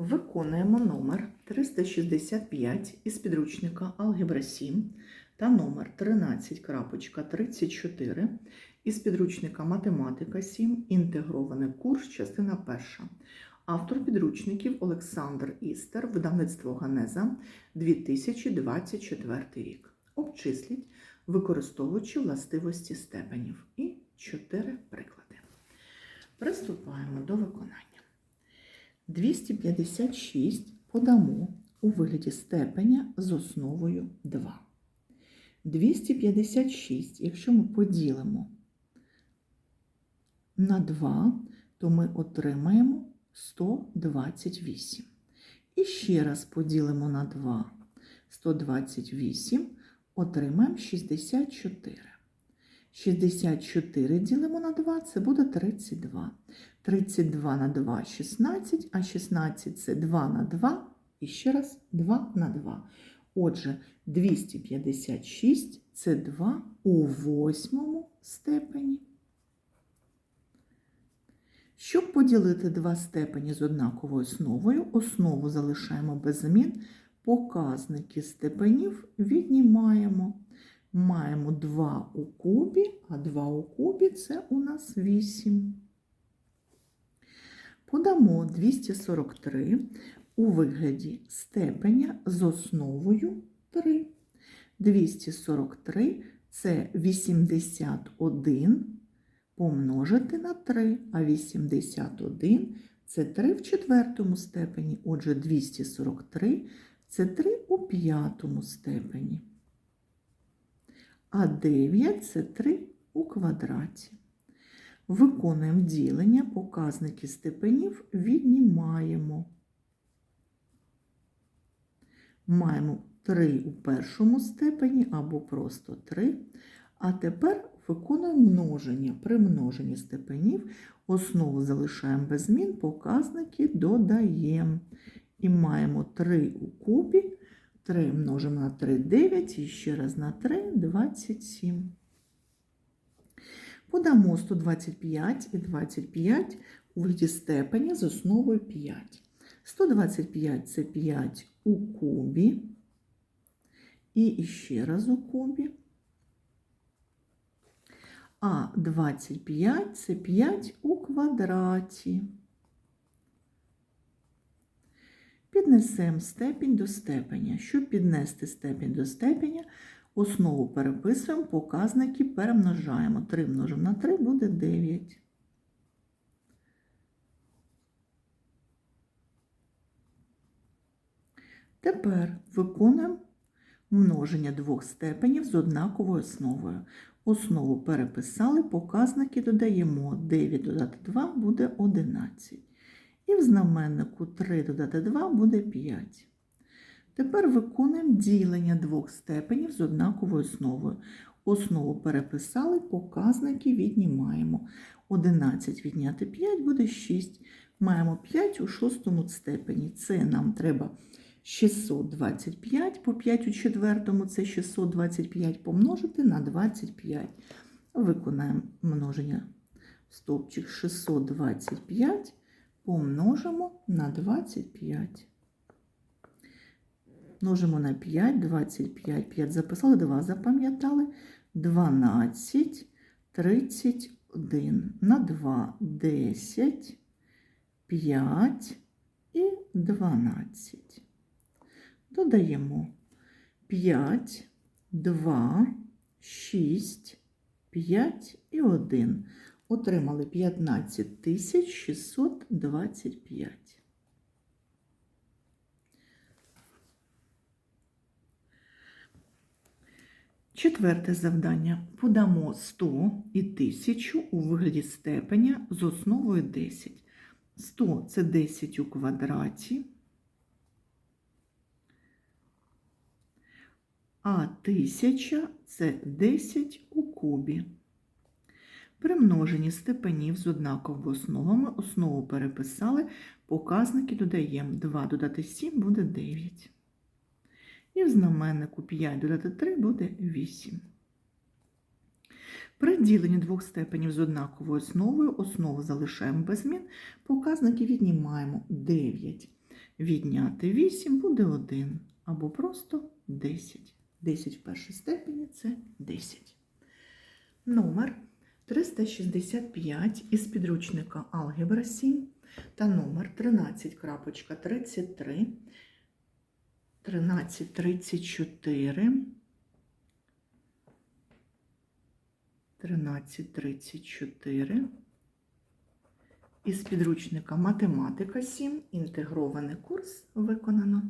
Виконуємо номер 365 із підручника Алгебра 7 та номер 13.34 із підручника Математика 7. Інтегрований курс, частина перша. Автор підручників Олександр Істер, видавництво Ганеза 2024 рік. Обчисліть, використовуючи властивості степенів. І чотири приклади. Приступаємо до виконання. 256 подамо у вигляді степеня з основою 2. 256, якщо ми поділимо на 2, то ми отримаємо 128. І ще раз поділимо на 2. 128, отримаємо 64. 64 ділимо на 2, це буде 32. 32 на 2 – 16, а 16 – це 2 на 2, і ще раз 2 на 2. Отже, 256 – це 2 у восьмому степені. Щоб поділити два степені з однаковою основою, основу залишаємо без змін, показники степенів віднімаємо. Маємо 2 у кубі, а 2 у кубі це у нас 8. Подамо 243 у вигляді степеня з основою 3. 243 це 81 помножити на 3, а 81 це 3 в четвертому степені. Отже, 243 це 3 у п'ятому степені. А 9 це 3 у квадраті. Виконуємо ділення, показники степенів віднімаємо. Маємо 3 у першому степені або просто 3. А тепер виконуємо множення. При множенні степенів основу залишаємо без змін, показники додаємо. І маємо 3 у кубі. 3 множимо на 3 9 і ще раз на 3 27. Подамо 125 і 25 у виді степеня з основою 5. 125 це 5 у кубі. І ще раз у кубі. А 25 це 5 у квадраті. Піднесемо степінь до степеня. Щоб піднести степінь до степеня, основу переписуємо, показники перемножаємо. 3 множимо на 3 буде 9. Тепер виконуємо множення двох степенів з однаковою основою. Основу переписали, показники додаємо. 9 додати 2 буде 11. І в знаменнику 3 додати 2 буде 5. Тепер виконуємо ділення двох степенів з однаковою основою. Основу переписали, показники віднімаємо. 11 відняти 5 буде 6. Маємо 5 у шостому степені. Це нам треба 625, по 5 у четвертому це 625 помножити на 25. Виконаємо множення стовпчик 625 помножимо на 25. Множимо на 5, 25, 5 записали, 2 запам'ятали, 12, 31, на 2, 10, 5 і 12. Додаємо 5, 2, 6, 5 і 1. Отримали 15 тисяч 625. Четверте завдання. Подамо 100 і 1000 у вигляді степеня з основою 10. 100 – це 10 у квадраті, а 1000 – це 10 у кубі. При множенні степенів з однаковими основами основу переписали, показники додаємо. 2 додати 7 буде 9. І в знаменнику 5 додати 3 буде 8. При діленні двох степенів з однаковою основою основу залишаємо без змін, показники віднімаємо 9. Відняти 8 буде 1 або просто 10. 10 в першій степені це 10. Номер 365 із підручника Алгебра 7 та номер 13.33, 1334, 1334 із підручника Математика 7. Інтегрований курс виконано.